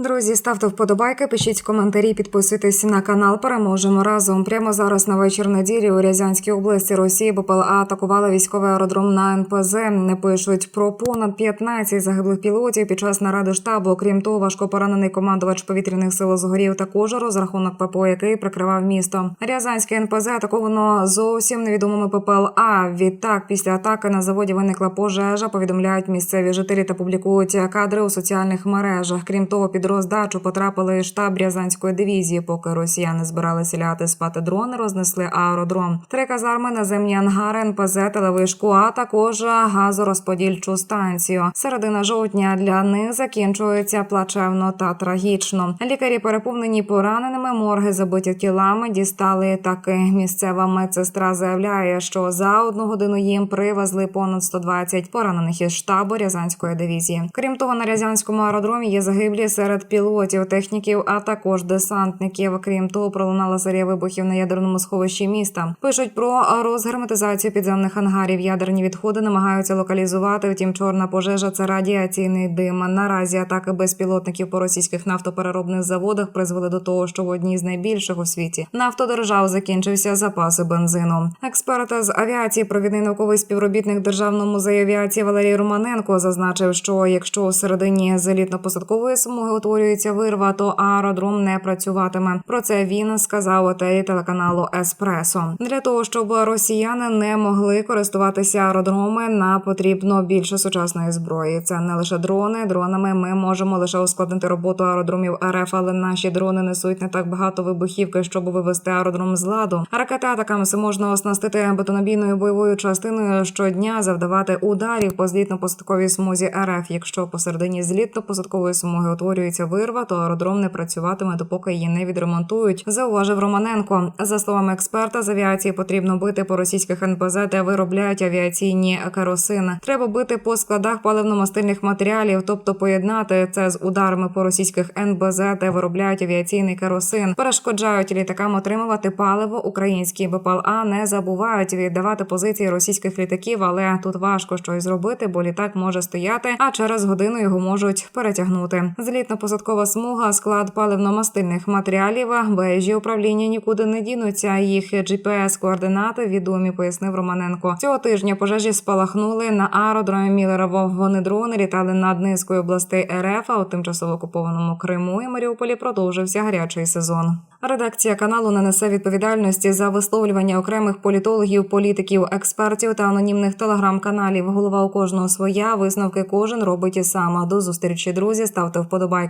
Друзі, ставте вподобайки, пишіть коментарі, підписуйтесь на канал. Переможемо разом. Прямо зараз на вечір неділі у Рязанській області Росії БПЛА атакувала військовий аеродром на НПЗ. Не пишуть про понад 15 загиблих пілотів під час наради штабу. Окрім того, важко поранений командувач повітряних сил згорів також розрахунок ППО, який прикривав місто. Рязанське НПЗ атаковано зовсім невідомими ППЛА. Відтак, після атаки на заводі виникла пожежа. Повідомляють місцеві жителі та публікують кадри у соціальних мережах. Крім того, під роздачу потрапили штаб Рязанської дивізії. Поки росіяни збиралися ляти спати дрони, рознесли аеродром. Три казарми, наземні ангари, НПЗ, телевишку, а також газорозподільчу станцію. Середина жовтня для них закінчується плачевно та трагічно. Лікарі переповнені пораненими, морги забиті тілами. Дістали таки. Місцева медсестра заявляє, що за одну годину їм привезли понад 120 поранених із штабу Рязанської дивізії. Крім того, на Рязанському аеродромі є загиблі серед пілотів, техніків, а також десантників. Крім того, пролунала серія вибухів на ядерному сховищі міста. Пишуть про розгерметизацію підземних ангарів. Ядерні відходи намагаються локалізувати. Втім, чорна пожежа це радіаційний дим. Наразі атаки безпілотників по російських нафтопереробних заводах призвели до того, що в одній з найбільших у світі нафтодержав закінчився запаси бензину. Експерт з авіації, провідний науковий співробітник Державного музею авіації Валерій Романенко зазначив, що якщо у середині зелітно-посадкової смуги утворюється вирва, то аеродром не працюватиме. Про це він сказав у телі телеканалу Еспресо. Для того щоб росіяни не могли користуватися аеродроми, нам потрібно більше сучасної зброї. Це не лише дрони. Дронами ми можемо лише ускладнити роботу аеродромів РФ, але наші дрони несуть не так багато вибухівки, щоб вивести аеродром з ладу. Ракети атакамси можна оснастити бетонобійною бойовою частиною щодня, завдавати ударів по злітно-посадковій смузі РФ. Якщо посередині злітно-посадкової смуги утворюється вирва, то аеродром не працюватиме, допоки її не відремонтують. Зауважив Романенко. За словами експерта, з авіації потрібно бити по російських НПЗ, де виробляють авіаційні керосини. Треба бити по складах паливно-мастильних матеріалів, тобто поєднати це з ударами по російських НБЗ, де виробляють авіаційний керосин. Перешкоджають літакам отримувати паливо. Українські БПЛА не забувають віддавати позиції російських літаків, але тут важко щось зробити, бо літак може стояти, а через годину його можуть перетягнути. Злітно-посадкова смуга, склад паливно-мастильних матеріалів, вежі управління нікуди не дінуться. Їх gps координати відомі, пояснив Романенко. Цього тижня пожежі спалахнули на аеродромі Мілерово. Вони дрони літали над низкою областей РФ, а у тимчасово окупованому Криму і Маріуполі продовжився гарячий сезон. Редакція каналу не несе відповідальності за висловлювання окремих політологів, політиків, експертів та анонімних телеграм-каналів. Голова у кожного своя висновки кожен робить і сам. До зустрічі, друзі. Ставте вподобайки,